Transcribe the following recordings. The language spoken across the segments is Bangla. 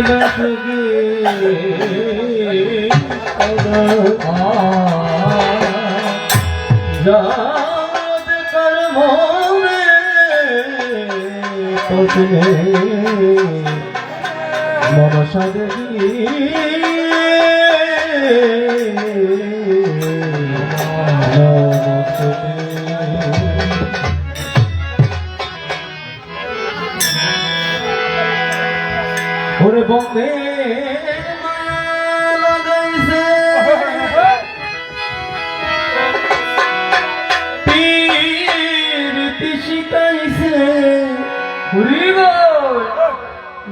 লাগে যাদ কর্ম পথনে মনসা দেবী নমস্তে ওরে শিখাইছে।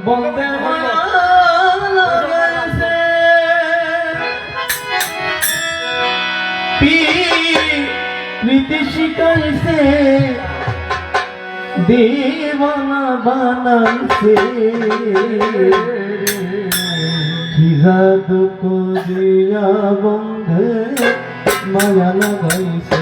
বন্দে প্রীতি শিখাইছে। দেওয়ানা বানাইছে কি জাদু করিয়া বন্ধে মায়া লাগাইছে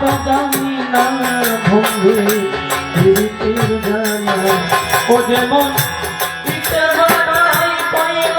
জানি না বন্ধে ফিরিতে জানা ও যেমন ইতে বানাই কইল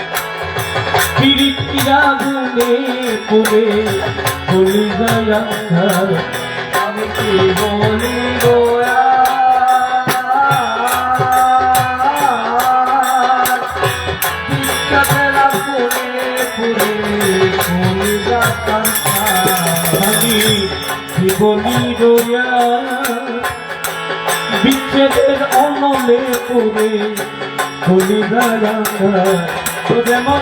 বয়া পিরিতিরা গুনে পুরে বলি গয়া আমি কি বলি গয়া বলি রয়া? বিচ্ছেদের অনলে পুরে বলি গয়া তো যেমন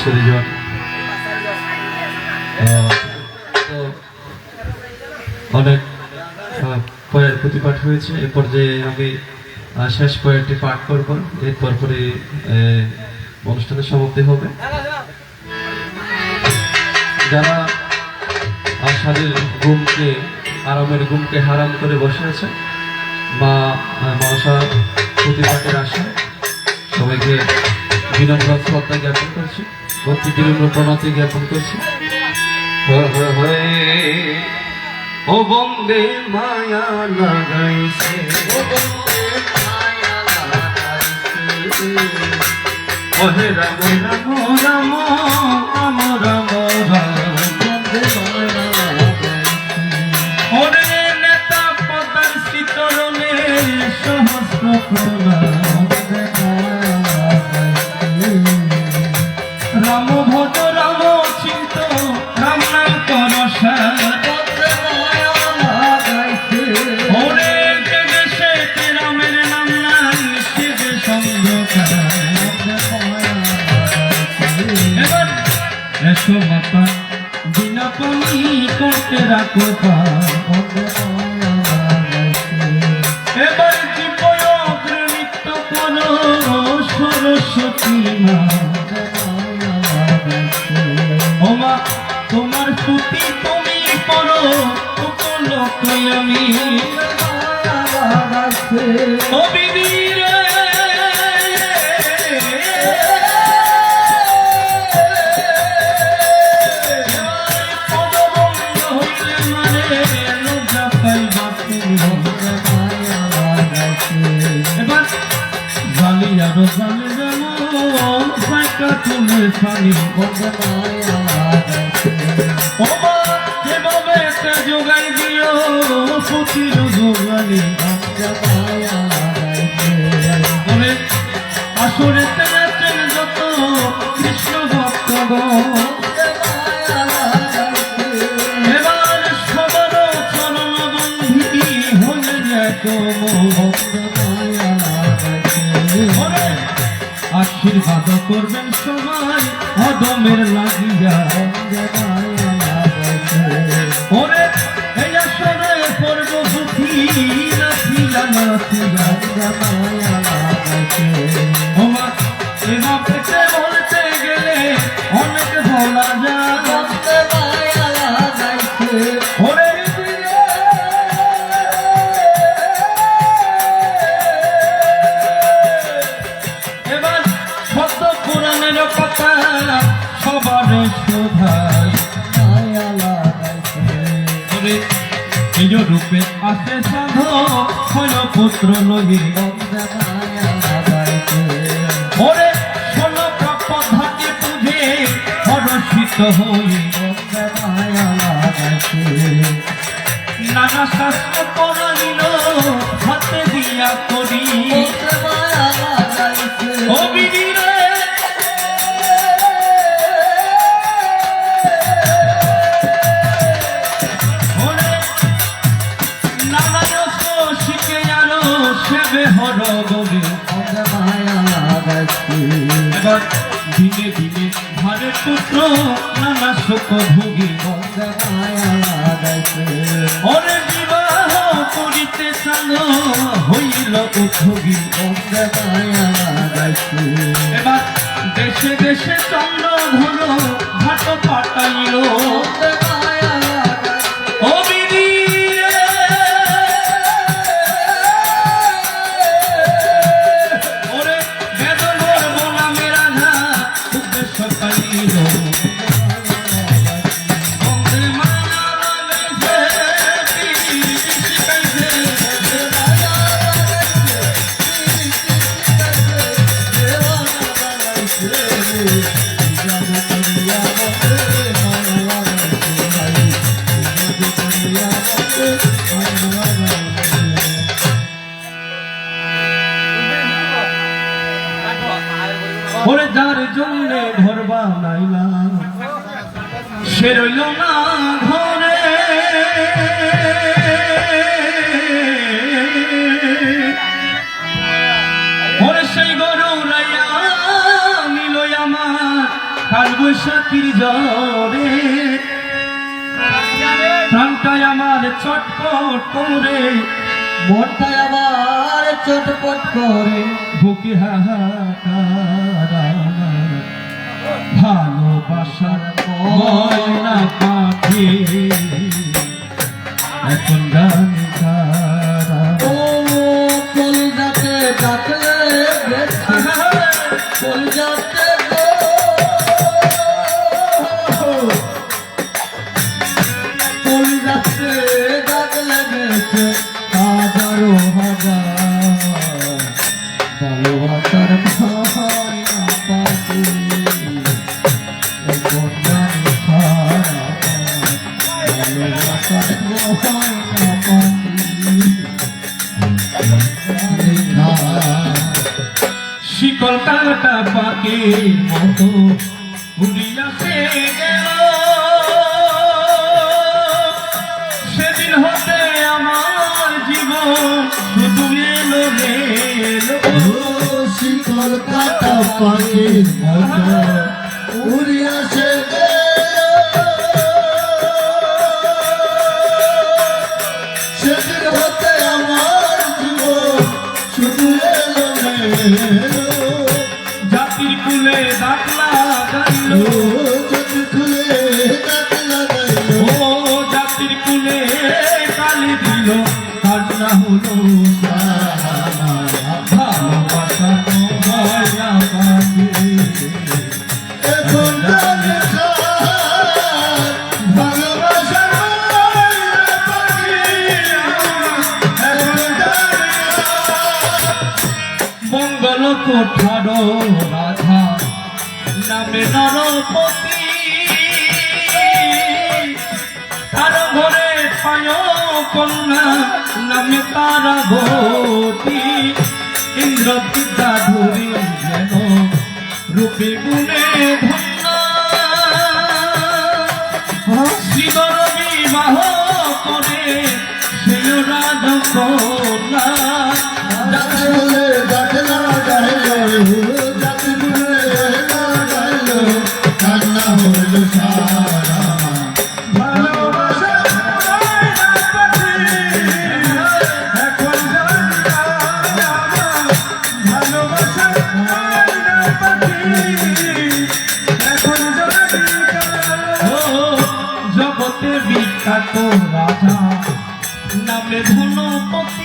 বছর জন অনেক পয়ের প্রতিপাঠ হয়েছে। এ পর্যায়ে আমি শেষ পয়েন্টটি পাঠ করব এরপর পরে অনুষ্ঠানের সমাপ্তি হবে। যারা আশাদের ঘুমকে আরামের ঘুমকে হারাম করে বসে আছে আহ, মনসা প্রতিপাঠের আশা সবাইকে বিনম্র শ্রদ্ধা জ্ঞাপন করছি। ভক্তি বিনম্র প্রণতি জ্ঞাপন করছি। ও বন্দে মায়া লাগাইছে। ও হে রাম রাম। তোমার স্তুতি তুমি করো উপলক্ষ আমি অবিদিরে আরও জালে যেমন সাইকা তুলে ফানি ওমা যেভাবে একটা যোগাই দিও সতীর যোগানি আসরে করবেন সময় অদমের লাগিয়া ওরে এই আসরে পর্ব সুখী নাচিয়া নাচিয়া এই রূপে আসে সাধ ছয় পুত্র লগে ওরে ষোল পদ্ধতি বুঝে হরষিত হই নানা শাস্ত্র পড়াইল হাতে দিয়া করি। অবিদিরে দিনে দিনে ঘরে পুত্র নানা সুখ ভোগী ওরে বিবাহ করিতে চালো হইল উঠোগী এবার দেশে দেশে চন্দ্র ধরো ঘাট পাঠাইল ওরে যার জন্য ঘর নাইলা সে রইল না ঘরে। ওরে সেই গরু রাইয়া নিল আমার, কাল বৈশাখীর জরে প্রাণটায় আমার চটপট করে মনটায় আমার চটপট করে। বুকে হাহাকার ভালোবাসার ময়না পাখি। এখন গানে শিকল কাটা পাকে মতো উড়িয়াতে গেল। সেদিন হতে আমার জীবন শুধু এলো গেলো শিকল কাটা পাখির মতো উড়িয়া কন্যা নামে তারা ভতি ইন্দ্রপিতা ধরি যেন রূপে গুণে ধন্য। শ্রীবর বিবাহ করে শিল রাধা ধুনু পথ